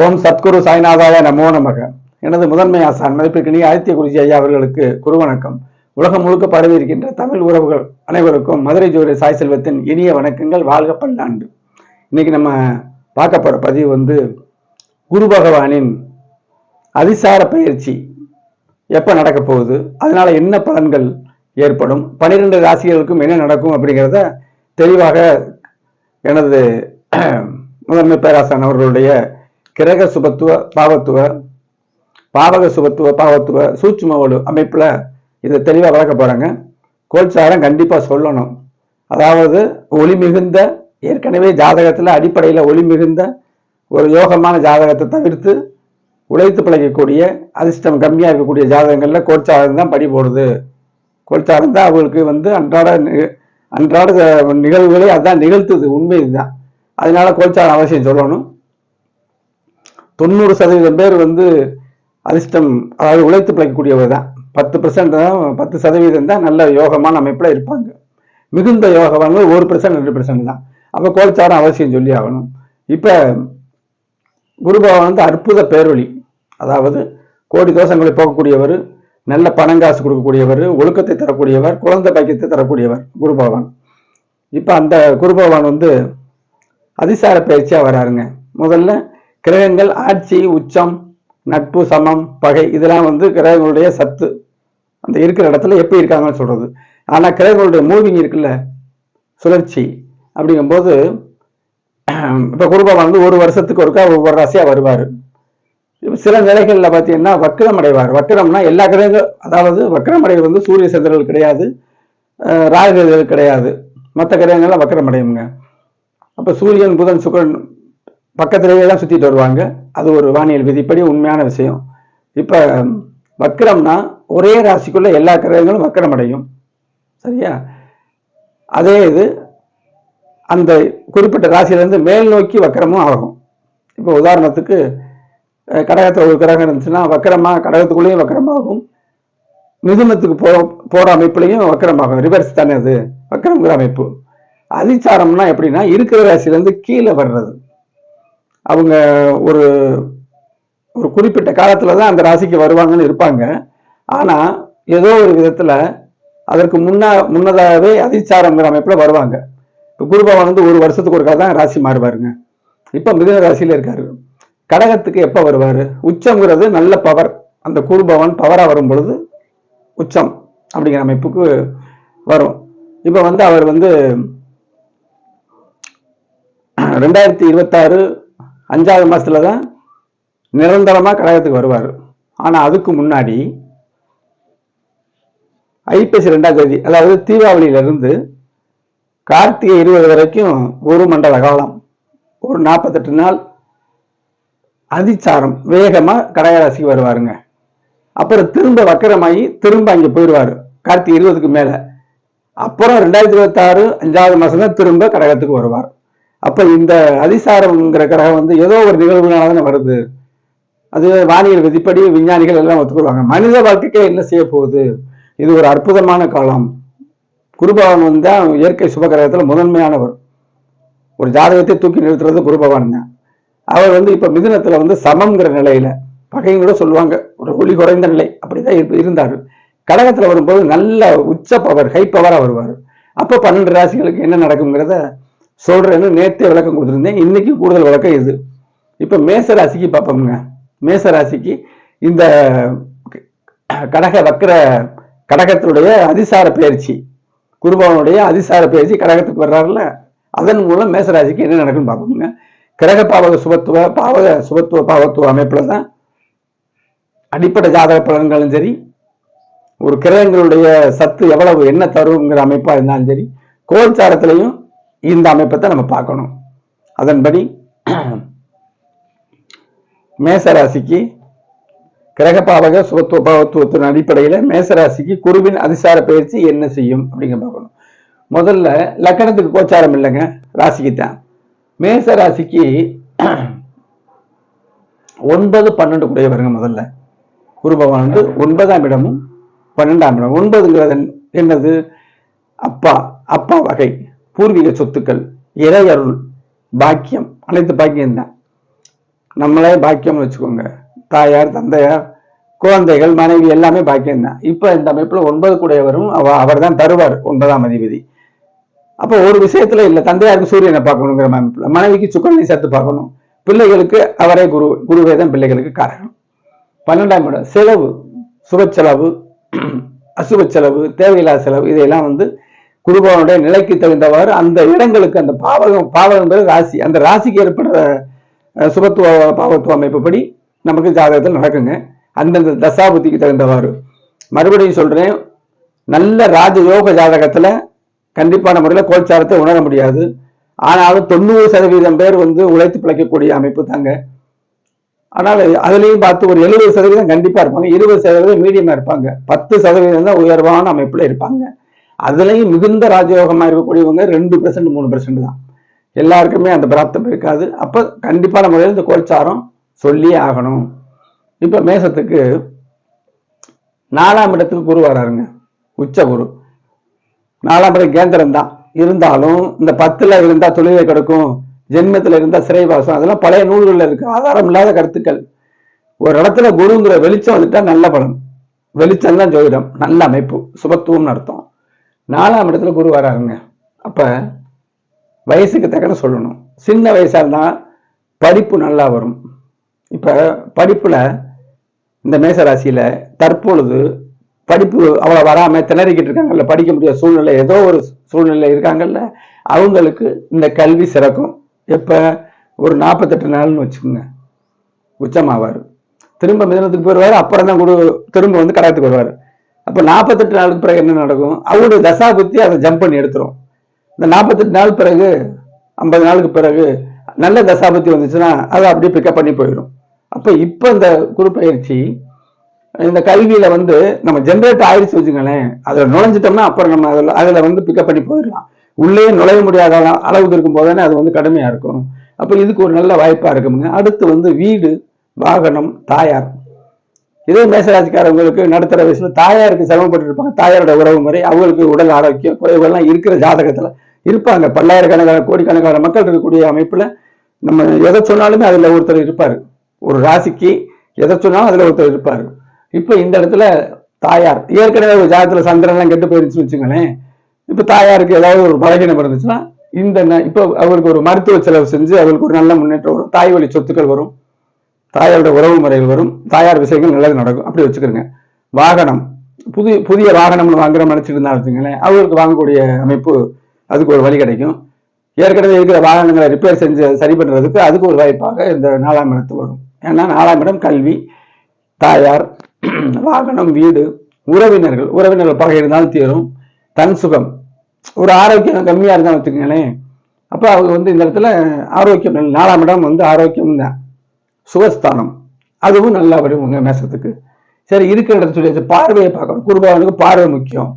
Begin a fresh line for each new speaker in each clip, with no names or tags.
ஓம் சத்குரு சாய்நாதாய நமோ நமக. எனது முதன்மை ஆசான் மதிப்பிற்கினிய ஆதித்ய குருஜி ஐயா அவர்களுக்கு குரு வணக்கம் உலகம் முழுக்க பரவி இருக்கின்ற தமிழ் உறவுகள் அனைவருக்கும் மதுரை ஜோதி சாய் செல்வத்தின் இனிய வணக்கங்கள் வாழ்க பல்லாண்டு இன்னைக்கு நம்ம பார்க்க பதிவு வந்து குரு பகவானின் அதிசார பயிற்சி எப்போ நடக்க போகுது அதனால என்ன பலன்கள் ஏற்படும் பனிரெண்டு ராசிகளுக்கும் என்ன நடக்கும் அப்படிங்கிறத தெளிவாக எனது முதன்மை பேராசான் அவர்களுடைய கிரக சுபத்துவ பாவத்துவ பாவக சுபத்துவ பாவத்துவ சூட்சும ஒளி அமைப்பில் இதை தெளிவாக வளர்க்க போகிறாங்க கோல்சாரம் கண்டிப்பாக சொல்லணும். அதாவது ஒளி மிகுந்த ஏற்கனவே ஜாதகத்தில் அடிப்படையில் ஒளி மிகுந்த ஒரு யோகமான ஜாதகத்தை தவிர்த்து உழைத்து பிழைக்கக்கூடிய அதிர்ஷ்டம் கம்மியாக இருக்கக்கூடிய ஜாதகங்களில் கோல்சாரம் தான் படி போடுது. கோல்சாரம் தான் அவங்களுக்கு வந்து அன்றாட அன்றாட நிகழ்வுகளை அதான் நிகழ்த்துது. உண்மை இதுதான். அதனால கோல்சாரம் அவசியம் சொல்லணும். தொண்ணூறு சதவீதம் பேர் வந்து அதிர்ஷ்டம் அதாவது உழைத்து பிழைக்கக்கூடியவர் தான். பத்து பர்சன்ட் தான் பத்து சதவீதம் தான் நல்ல யோகமான அமைப்பில் இருப்பாங்க. மிகுந்த யோகவாங்க ஒரு பர்சன்ட் ரெண்டு பர்சன்ட் தான். அப்போ கோல்சாரம் அவசியம் சொல்லி ஆகணும். இப்போ குருபகவான் வந்து அற்புத பேரொழி அதாவது கோடி தோஷங்களை போகக்கூடியவர் நல்ல பணங்காசு கொடுக்கக்கூடியவர் ஒழுக்கத்தை தரக்கூடியவர் குழந்தை பாக்கியத்தை தரக்கூடியவர் குரு பகவான். இப்போ அந்த குரு பகவான் வந்து அதிசார பயிற்சியாக வராருங்க. முதல்ல கிரகங்கள் ஆட்சி உச்சம் நட்பு சமம் பகை இதெல்லாம் வந்து கிரகங்களுடைய சத்து. அந்த இருக்கிற இடத்துல எப்படி இருக்காங்கன்னு சொல்றது. ஆனால் கிரகங்களுடைய மூவிங் இருக்குல்ல சுழற்சி அப்படிங்கும்போது இப்போ குருபவன் வந்து ஒரு வருஷத்துக்கு ஒருக்கா ஒவ்வொரு ராசியாக வருவார். சில நிலைகளில் பார்த்தீங்கன்னா வக்கிரம் அடைவார். வக்கிரம்னா எல்லா கிரகங்கள் அதாவது வக்கிரம் அடைவது வந்து சூரிய சந்திரர்கள் கிடையாது ராகுகள் கிடையாது. மற்ற கிரகங்கள்லாம் வக்கிரம் அடையுங்க. அப்போ சூரியன் புதன் சுக்கரன் பக்கத்திலேயே தான் சுற்றிட்டு வருவாங்க. அது ஒரு வானியல் விதிப்படி உண்மையான விஷயம். இப்போ வக்கிரம்னா ஒரே ராசிக்குள்ள எல்லா கிரகங்களும் வக்கிரம் அடையும் சரியா? அதே இது அந்த குறிப்பிட்ட ராசியிலேருந்து மேல் நோக்கி வக்கரமும் ஆகும். இப்போ உதாரணத்துக்கு கடகத்தில் ஒரு கிரகம் இருந்துச்சுன்னா வக்கரமாக கடகத்துக்குள்ளேயும் வக்கரமாகும் மிதுனத்துக்கு போ போகிற அமைப்புலையும் வக்கரமாகும் ரிவர்ஸ் தானே அது. வக்கரங்கிற அமைப்பு. அதிச்சாரம்னா எப்படின்னா இருக்கிற ராசியிலேருந்து கீழே வர்றது. அவங்க ஒரு ஒரு குறிப்பிட்ட காலத்தில் தான் அந்த ராசிக்கு வருவாங்கன்னு இருப்பாங்க. ஆனால் ஏதோ ஒரு விதத்தில் அதற்கு முன்னா முன்னதாகவே அதிச்சாரங்கிற அமைப்பில் வருவாங்க. இப்போ குருபவன் வந்து ஒரு வருஷத்துக்கு ஒருக்கா தான் ராசி மாறுவாருங்க. இப்போ மிதுன ராசியில் இருக்காரு. கடகத்துக்கு எப்போ வருவார்? உச்சங்கிறது நல்ல பவர் அந்த குருபவன் பவராக வரும் பொழுது உச்சம் அப்படிங்கிற அமைப்புக்கு வரும். இப்போ வந்து அவர் வந்து ரெண்டாயிரத்தி இருபத்தாறு அஞ்சாவது மாதத்தில் தான் நிரந்தரமாக கழகத்துக்கு வருவார். ஆனால் அதுக்கு முன்னாடி ஐப்பசி ரெண்டாம் தேதி அதாவது தீபாவளியிலிருந்து கார்த்திகை இருபது வரைக்கும் ஒரு மண்டல காலம் ஒரு நாற்பத்தெட்டு நாள் அதிச்சாரம் வேகமாக கடகராசிக்கு வருவாருங்க. அப்புறம் திரும்ப வக்கரமாகி திரும்ப அங்கே போயிடுவார் கார்த்திகை இருபதுக்கு மேலே. அப்புறம் ரெண்டாயிரத்தி இருபத்தாறு அஞ்சாவது மாதம் தான் திரும்ப கடகத்துக்கு வருவார். அப்போ இந்த அதிசாரம்ங்கிற கிரகம் வந்து ஏதோ ஒரு நிகழ்வுனால தானே வருது. அது வானியல் விதிப்படி விஞ்ஞானிகள் எல்லாம் ஒத்துக்கொள்வாங்க. மனித வாழ்க்கைக்கே என்ன செய்ய போகுது? இது ஒரு அற்புதமான காலம். குருபவன் வந்து இயற்கை சுபகிரகத்தில் முதன்மையானவர். ஒரு ஜாதகத்தை தூக்கி நிறுத்துறது குருபவான் தான். அவர் வந்து இப்போ மிதுனத்தில் வந்து சமம்ங்கிற நிலையில பகையும் கூட சொல்லுவாங்க. ஒரு ஒளி குறைந்த நிலை அப்படிதான் இருந்தார். இருந்தாரு வரும்போது நல்ல உச்ச பவர் ஹை பவராக வருவார். அப்போ பன்னெண்டு ராசிகளுக்கு என்ன நடக்குங்கிறத சொல்றேன்னு நேத்தே விளக்கம் கொடுத்துருந்தேன். இன்னைக்கு கூடுதல் விளக்கம் இது. இப்ப மேச ராசிக்கு பார்ப்போம்ங்க. மேச ராசிக்கு இந்த கடக வக்கர கடகத்தினுடைய அதிசார பயிற்சி குருபவனுடைய அதிசார பயிற்சி கடகத்துக்கு வர்றாருல அதன் மூலம் மேசராசிக்கு என்ன நடக்குன்னு பார்ப்போம்ங்க. கிரக பாவக சுபத்துவ பாவக சுபத்துவ பாவத்துவ அமைப்புல தான் அடிப்படை ஜாதக பலன்களும் சரி ஒரு கிரகங்களுடைய சத்து எவ்வளவு என்ன தருங்கிற அமைப்பா இருந்தாலும் சரி கோல்சாரத்திலையும் இந்த அமைப்பை தான் நம்ம பார்க்கணும். அதன்படி மேசராசிக்கு கிரகபாவக சுகத்துவ பாவத்துவத்தின் அடிப்படையில் மேசராசிக்கு குருவின் அதிசார பயிற்சி என்ன செய்யும் அப்படிங்க பார்க்கணும். முதல்ல லக்கணத்துக்கு கோச்சாரம் இல்லைங்க ராசிக்கு தான் மேச ராசிக்கு ஒன்பது பன்னெண்டு கூடியவருங்க முதல்ல. குரு பகவான் வந்து ஒன்பதாம் இடமும் பன்னெண்டாம் இடம் ஒன்பதுங்கிறது என்னது? அப்பா அப்பா வகை. பூர்வீக சொத்துக்கள் இறையருள் பாக்கியம் அனைத்து பாக்கியம் தான். நம்மளே பாக்கியம்னு வச்சுக்கோங்க. தாயார் தந்தையார் குழந்தைகள் மனைவி எல்லாமே பாக்கியம் தான். இப்போ இந்த அமைப்புல ஒன்பது கூடையவரும் அவர் தான் தருவார் ஒன்பதாம் அதிபதி. அப்போ ஒரு விஷயத்துல இல்ல தந்தையாருக்கு சூரியனை பார்க்கணுங்கிற அமைப்புல மனைவிக்கு சுக்கரனை சேர்த்து பார்க்கணும். பிள்ளைகளுக்கு அவரே குரு குருவே தான் பிள்ளைகளுக்கு காரணம் பன்னெண்டாம் இடம் செலவு சுப செலவு அசுப செலவு தேவையில்லாத செலவு இதையெல்லாம் வந்து குருபவனுடைய நிலைக்கு தகுந்தவாறு அந்த இடங்களுக்கு அந்த பாவகம் பாவகம் பேர் ராசி. அந்த ராசிக்கு ஏற்படுற சுபத்துவ பாவத்துவ அமைப்புப்படி நமக்கு ஜாதகத்தில் நடக்குங்க. அந்தந்த தசாபுத்திக்கு தகுந்தவாறு. மறுபடியும் சொல்றேன் நல்ல ராஜயோக ஜாதகத்துல கண்டிப்பான முறையில் கோச்சாரத்தை உணர முடியாது. ஆனாலும் தொண்ணூறு சதவீதம் பேர் வந்து உழைத்து பிழைக்கக்கூடிய அமைப்பு தாங்க. ஆனால் அதுலேயும் பார்த்து ஒரு எழுபது சதவீதம் கண்டிப்பாக இருப்பாங்க. இருபது சதவீதம் மீடியமாக இருப்பாங்க. பத்து சதவீதம் தான் உயர்வான அமைப்பில் இருப்பாங்க. அதுலேயும் மிகுந்த ராஜயோகமா இருக்கக்கூடியவங்க ரெண்டு பெர்சன்ட் மூணு பெர்சன்ட் தான். எல்லாருக்குமே அந்த பிராப்தம் இருக்காது. அப்போ கண்டிப்பான முறையில் இந்த கோச்சாரம் சொல்லியே ஆகணும். இப்போ மேசத்துக்கு நாலாம் இடத்துக்கு குரு வராருங்க. உச்ச குரு. நாலாம் இடம் கேந்திரம் தான். இருந்தாலும் இந்த பத்துல இருந்தால் தொழிலை கிடக்கும். ஜென்மத்துல இருந்தால் சிறைவாசம். அதெல்லாம் பழைய நூல்களில் இருக்கு. ஆதாரம் இல்லாத கருத்துக்கள். ஒரு இடத்துல குருங்கிற வெளிச்சம் வந்துட்டா நல்ல பலன். வெளிச்சம் தான் ஜோதிடம். நல்ல அமைப்பு. சுபத்துவம்னு அர்த்தம். நாலாம் இடத்துல குரு வராருங்க. அப்போ வயசுக்கு தக்கன சொல்லணும். சின்ன வயசா இருந்தால் படிப்பு நல்லா வரும். இப்போ படிப்பில் இந்த மேசராசியில் தற்பொழுது படிப்பு அவ்வளோ வராமல் திணறிக்கிட்டு இருக்காங்கல்ல படிக்க முடியாத சூழ்நிலை ஏதோ ஒரு சூழ்நிலை இருக்காங்கல்ல அவங்களுக்கு இந்த கல்வி சிறக்கும். எப்போ? ஒரு நாற்பத்தெட்டு நாள்னு வச்சுக்கோங்க. உச்சமாவார். திரும்ப மிதனத்துக்கு போயிடுவார் அப்புறம் தான் குரு திரும்ப வந்து கடகத்துக்கு வருவார். அப்போ நாற்பத்தெட்டு நாளுக்கு பிறகு என்ன நடக்கும்? அவருடைய தசா புத்தி அதை ஜம்ப் பண்ணி எடுத்துரும். இந்த நாற்பத்தெட்டு நாள் பிறகு ஐம்பது நாளுக்கு பிறகு நல்ல தசாபத்தி வந்துச்சுன்னா அதை அப்படியே பிக்கப் பண்ணி போயிடும் அப்போ இப்போ இந்த குரு பயிற்சி இந்த கல்வியில வந்து நம்ம ஜென்ரேட் ஆயிடுச்சு வச்சுங்களேன் அதில் நுழைஞ்சிட்டோம்னா அப்புறம் நம்ம அதில் அதில் வந்து பிக்கப் பண்ணி போயிடலாம். உள்ளே நுழைய முடியாத அளவுக்கு இருக்கும் போதானே அது வந்து கடுமையாக இருக்கும். அப்போ இதுக்கு ஒரு நல்ல வாய்ப்பாக இருக்குமுங்க. அடுத்து வந்து வீடு வாகனம் தாயார். இதே மேசராசிக்காரவங்களுக்கு நடுத்தர வயசுல தாயாருக்கு சிரமப்பட்டு இருப்பாங்க தாயாரோட உறவு முறை அவங்களுக்கு உடல் ஆரோக்கியம் குறைவுகள்லாம் இருக்கிற ஜாதகத்துல இருப்பாங்க. பல்லாயிரக்கணக்கான கோடிக்கணக்கான மக்கள் இருக்கக்கூடிய அமைப்புல நம்ம எதை சொன்னாலுமே அதுல ஒருத்தர் இருப்பாரு. ஒரு ராசிக்கு எதை சொன்னாலும் அதுல ஒருத்தர் இருப்பாரு. இப்ப இந்த இடத்துல தாயார் ஏற்கனவே ஒரு ஜாதகத்துல சந்திரன் எல்லாம் கெட்டு போயிருச்சுன்னு வச்சுங்களேன் இப்ப தாயாருக்கு ஏதாவது ஒரு பலகீனம் இருந்துச்சுன்னா இந்த இப்போ இப்ப அவருக்கு ஒரு மருத்துவ செலவு செஞ்சு அவருக்கு ஒரு நல்ல முன்னேற்றம் வரும். தாய் வழி சொத்துக்கள் வரும். தாயாரோட உறவு முறைகள் வரும். தாயார் விஷயங்கள் நல்லது நடக்கும். அப்படி வச்சுக்கிறோங்க வாகனம். புதிய புதிய வாகனம்னு வாங்குற நினைச்சிட்டு இருந்தா வச்சுங்களேன் அவங்களுக்கு வாங்கக்கூடிய அமைப்பு அதுக்கு ஒரு வழி கிடைக்கும். ஏற்கனவே இருக்கிற வாகனங்களை ரிப்பேர் செஞ்சு சரி பண்றதுக்கு அதுக்கு ஒரு வாய்ப்பாக இந்த நாலாம் இடத்து வரும். ஏன்னா நாலாம் இடம் கல்வி தாயார் வாகனம் வீடு உறவினர்கள். உறவினர்கள் பகை இருந்தாலும் தீரும். தன் சுகம். ஒரு ஆரோக்கியம் கம்மியா இருந்தா வச்சுக்கோங்களேன். அப்ப அவங்க வந்து இந்த இடத்துல ஆரோக்கியம் நாலாம் இடம் வந்து ஆரோக்கியம் தான் சுகஸ்தானம். அதுவும் நல்லா வரும் உங்க மேசத்துக்கு. சரி இருக்கிற இடத்துல சொல்லியாச்சு பார்வையை பார்க்கணும். குருபவனுக்கு பார்வை முக்கியம்.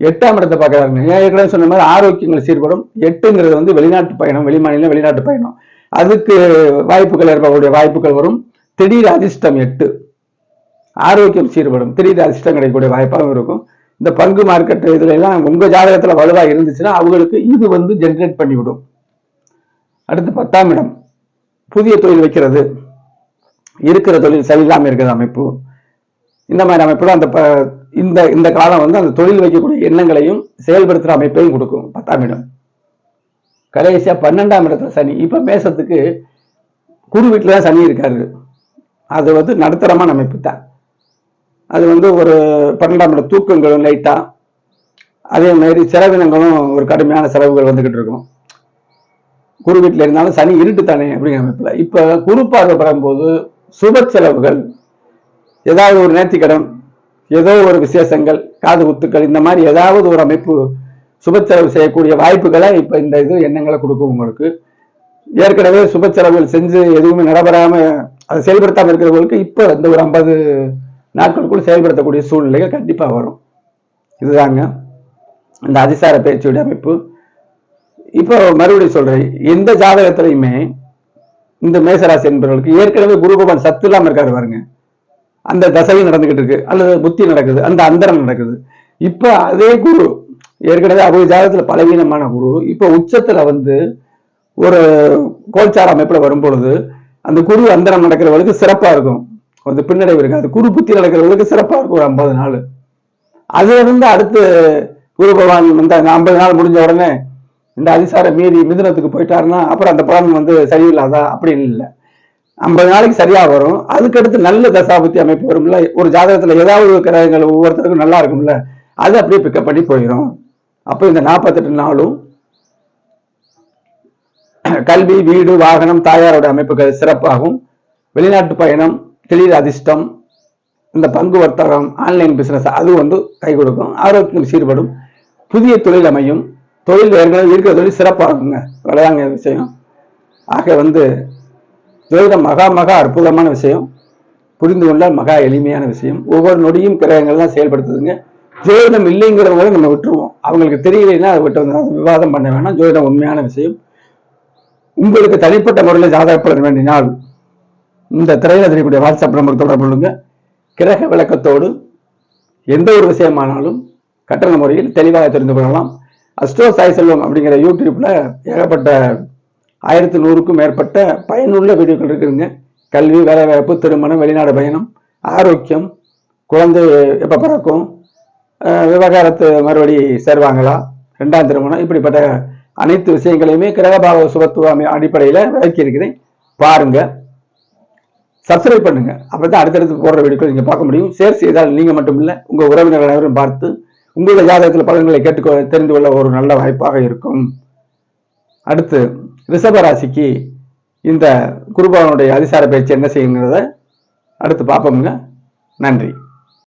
எட்டாம் இடத்தை பார்க்கறாங்க ஏன் ஏற்கனவே சொன்ன மாதிரி ஆரோக்கியங்கள் சீர்படும். எட்டுங்கிறது வந்து வெளிநாட்டு பயணம் வெளிமாநிலம் வெளிநாட்டு பயணம். அதுக்கு வாய்ப்புகள் ஏற்படக்கூடிய வாய்ப்புகள் வரும். திடீர் அதிர்ஷ்டம் எட்டு. ஆரோக்கியம் சீர்படும். திடீர் அதிர்ஷ்டம் கிடைக்கக்கூடிய வாய்ப்பாகவும் இருக்கும். இந்த பங்கு மார்க்கெட் இதுல எல்லாம் உங்க ஜாதகத்துல வலுவா இருந்துச்சுன்னா அவங்களுக்கு இது வந்து ஜென்ரேட் பண்ணிவிடும். அடுத்து பத்தாம் இடம். புதிய தொழில் வைக்கிறது. இருக்கிற தொழில் சரியில்லாமல் இருக்கிற அமைப்பு இந்த மாதிரி அமைப்புல அந்த ப- இந்த இந்த காலம் வந்து அந்த தொழில் வைக்கக்கூடிய எண்ணங்களையும் செயல்படுத்துகிற அமைப்பையும் கொடுக்கும். பத்தாம் இடம். கடைசியாக பன்னெண்டாம் இடத்துல சனி. இப்போ மேசத்துக்கு குரு வீட்டில் தான் சனி இருக்காரு. அது வந்து நடுத்தரமான அமைப்பு தான். அது வந்து ஒரு பன்னெண்டாம் இடம் தூக்கங்களும் லைட்டாக அதே மாதிரி செலவினங்களும் ஒரு கடுமையான செலவுகள் வந்துக்கிட்டு இருக்கும். குரு வீட்டில் இருந்தாலும் சனி இருட்டு தானே அப்படிங்கிற அமைப்பில். இப்போ குரு பார்வை சுப செலவுகள் ஏதாவது ஒரு நேர்த்திக்கடன் ஏதோ ஒரு விசேஷங்கள் காது குத்துக்கள் இந்த மாதிரி ஏதாவது ஒரு அமைப்பு சுப செலவு செய்யக்கூடிய வாய்ப்புகளை இப்போ இந்த இது எண்ணங்களை கொடுக்கும் உங்களுக்கு. ஏற்கனவே சுப செலவுகள் செஞ்சு எதுவுமே நடைபெறாம அதை செயல்படுத்தாமல் இருக்கிறவங்களுக்கு இப்போ இந்த ஒரு ஐம்பது நாட்களுக்குள் செயல்படுத்தக்கூடிய சூழ்நிலைகள் கண்டிப்பாக வரும். இதுதாங்க இந்த அதிசார பேச்சுடைய அமைப்பு. இப்போ மறுபடியும் சொல்றேன் எந்த ஜாதகத்திலையுமே இந்த மேசராசி என்பவர்களுக்கு ஏற்கனவே குரு பகவான் சத்து இல்லாமல் இருக்காரு பாருங்க. அந்த தசையும் நடந்துகிட்டு இருக்கு. அல்லது புத்தி நடக்குது. அந்த அந்தரம் நடக்குது. இப்ப அதே குரு. ஏற்கனவே அவங்க ஜாதகத்துல பலவீனமான குரு. இப்ப உச்சத்துல வந்து ஒரு கோல்சார அமைப்புல வரும்பொழுது அந்த குரு அந்தரம் நடக்கிறவங்களுக்கு சிறப்பா இருக்கும். கொஞ்சம் பின்னடைவு இருக்காது குரு புத்தி நடக்கிறவங்களுக்கு சிறப்பா இருக்கும். ஒரு ஐம்பது நாள். அதுல இருந்து அடுத்து குரு பகவான் வந்து அந்த ஐம்பது நாள் முடிஞ்ச உடனே இந்த அதிசார மீறி மிதுனத்துக்கு போயிட்டாருன்னா அப்புறம் அந்த பலன் வந்து சரியில்லாதா? அப்படின்னு இல்லை. ஐம்பது நாளைக்கு சரியா வரும். அதுக்கடுத்து நல்ல தசாபுத்தி அமைப்பு வரும்ல. ஒரு ஜாதகத்துல ஏதாவது ஒரு கிரகங்கள் ஒவ்வொருத்தருக்கும் நல்லா இருக்கும்ல. அது அப்படியே பிக்கப் பண்ணி போயிடும் அப்போ இந்த நாற்பத்தெட்டு நாளும் கல்வி வீடு வாகனம் தாயாரோட அமைப்புகள் சிறப்பாகும். வெளிநாட்டு பயணம் திடீர் அதிர்ஷ்டம் இந்த பங்கு வர்த்தகம் ஆன்லைன் பிசினஸ் அது வந்து கை கொடுக்கும். ஆரோக்கியம் சீர்படும். புதிய தொழில் அமையும். தொழில் ஏற்கனவே இருக்கிற தொழில் சிறப்பாகுங்க விளையாங்க விஷயம். ஆக வந்து ஜோதிடம் மகா மகா அற்புதமான விஷயம். புரிந்து கொண்டால் மகா எளிமையான விஷயம். ஒவ்வொரு நொடியும் கிரகங்கள் தான் செயல்படுத்துதுங்க ஜோதிடம் இல்லைங்கிறவங்கள நம்ம விட்டுருவோம். அவங்களுக்கு தெரியலைன்னா அதை விட்டு வந்து விவாதம் பண்ண வேணாம். ஜோதிடம் உண்மையான விஷயம். உங்களுக்கு தனிப்பட்ட முறையில் ஜாதகப்பட வேண்டினால் இந்த திரையில தெரியக்கூடிய வாட்ஸ்அப் நம்பர் தொடர்பு கொள்ளுங்க. கிரக விளக்கத்தோடு எந்த ஒரு விஷயமானாலும் கட்டண முறையில் தெளிவாக தெரிந்து கொள்ளலாம். அஸ்ட்ரோ சாய் செல்வம் அப்படிங்கிற யூடியூப்ல ஏகப்பட்ட ஆயிரத்தி நூறுக்கும் மேற்பட்ட பயனுள்ள வீடியோக்கள் இருக்குதுங்க. கல்வி வேலைவாய்ப்பு திருமணம் வெளிநாடு பயணம் ஆரோக்கியம் குழந்தை எப்போ பிறக்கும் விவகாரத்து மறுபடி சேருவாங்களா ரெண்டாம் திருமணம் இப்படிப்பட்ட அனைத்து விஷயங்களையுமே கிரகபாவ சுபத்துவ அடிப்படையில் விளக்கி இருக்கிறேன். பாருங்க. சப்ஸ்கிரைப் பண்ணுங்க. அப்பதான் அடுத்தடுத்து போடுற வீடியோக்கள் நீங்கள் பார்க்க முடியும். ஷேர் செய்தால் நீங்கள் மட்டும் இல்லை உங்கள் உறவினர்கள் அனைவரும் பார்த்து உங்களுடைய ஜாதகத்தில் பலன்களை கேட்டுக்கொள் தெரிந்து கொள்ள ஒரு நல்ல வாய்ப்பாக இருக்கும். அடுத்து ரிஷபராசிக்கு இந்த குருபவனுடைய அதிசார பயிற்சி என்ன செய்யுங்கிறத அடுத்து பார்ப்போமுங்க. நன்றி.